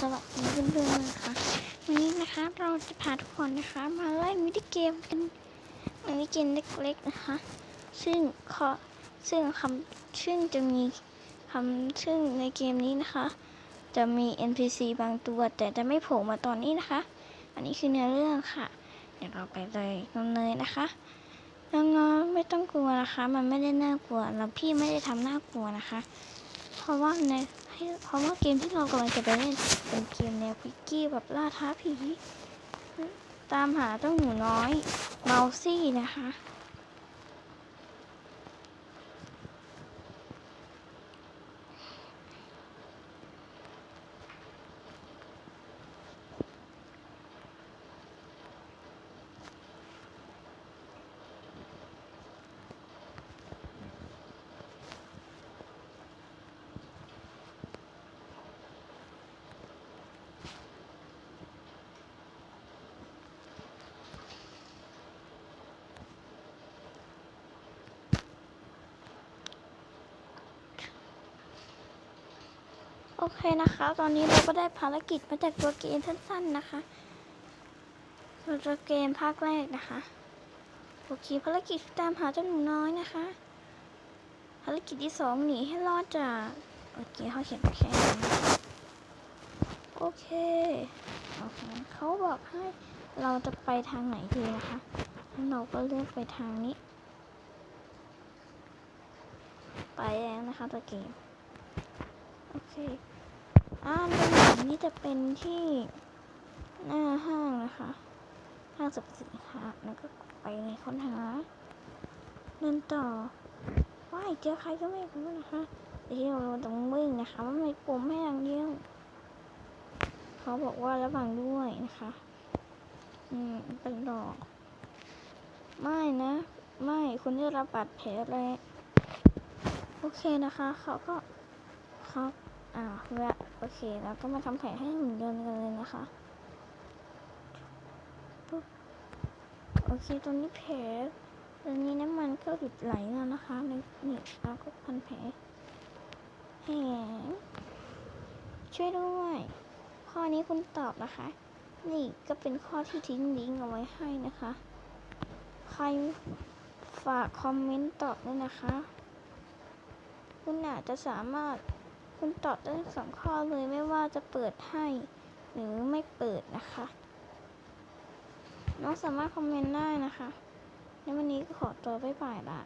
สวัสดีเพื่อนๆนะคะ วันนี้นะคะเราจะพาทุกคนนะคะ มาเล่นมินิเกมกันมินิเกมเล็กๆนะคะ ซึ่งขอซึ่งคำซึ่งจะมีคำซึ่งในเกมนี้นะคะ จะมี NPC บางตัว แต่จะไม่โผล่มาตอนนี้นะคะ อันนี้คือเนื้อเรื่องค่ะ เดี๋ยวเราไปเลยดำเนินนะคะน้องๆไม่ต้องกลัวนะคะ มันไม่ได้น่ากลัวแล้วพี่ไม่ได้ทำน่ากลัวนะคะ เพราะว่าใน ที่เพราะว่าเกมที่เรากำลังจะไปเล่นเป็นเกมแนวพิกกี้แบบล่าท้าผี ตามหาเจ้าหนูน้อยเมาซี่นะคะ โอเคนะคะ ตอนนี้เราก็ได้ภารกิจมาจากตัวเกมสั้นๆนะคะเราจะเกมภาคแรกนะคะ โอเคภารกิจตามหาเจ้าหนูน้อยนะคะ ภารกิจที่สองหนีให้รอดจากโอเคเขาเขียนแค่นี้โอเคโอเคเขาบอกให้เราจะไปทางไหนดีนะคะเราก็เลือกไปทางนี้ ไปแล้วนะคะตัวเกมโอเคอ่าตรงนี้จะเป็นที่หน้าห้างนะคะห้างสรรพสินค้าแล้วก็ไปในค้นหาเดินต่อว้ายเจอใครก็ไม่รู้นะคะเดี๋ยวเราต้องวิ่งนะคะมันไม่กลุ่มแม่อย่างเดียวเขาบอกว่าระวังด้วยนะคะ อืมเป็นหลอก ไม่นะ ไม่คุณได้รับบาดแผลเลยโอเคนะคะ เขาก็ครับ อ่าแวะโอเคแล้วก็มาทำแผลให้หุ่นยนต์กันเลยนะคะปุ๊บโอเคตรงนี้แผลตรงนี้น้ำมันก็หยุดไหลแล้วนะคะในนี่แล้วก็พันแผลแหมช่วยด้วยข้อนี้คุณตอบนะคะ นี่ก็เป็นข้อที่ทิ้งลิงก์เอาไว้ให้นะคะ ใครฝากคอมเมนต์ตอบด้วยนะคะ คุณอาจจะสามารถ คุณตอบได้สองข้อเลยไม่ว่าจะเปิดให้ หรือไม่เปิดนะคะ น้องสามารถคอมเมนต์ได้นะคะ ในวันนี้ก็ขอตัวไปบ่ายละ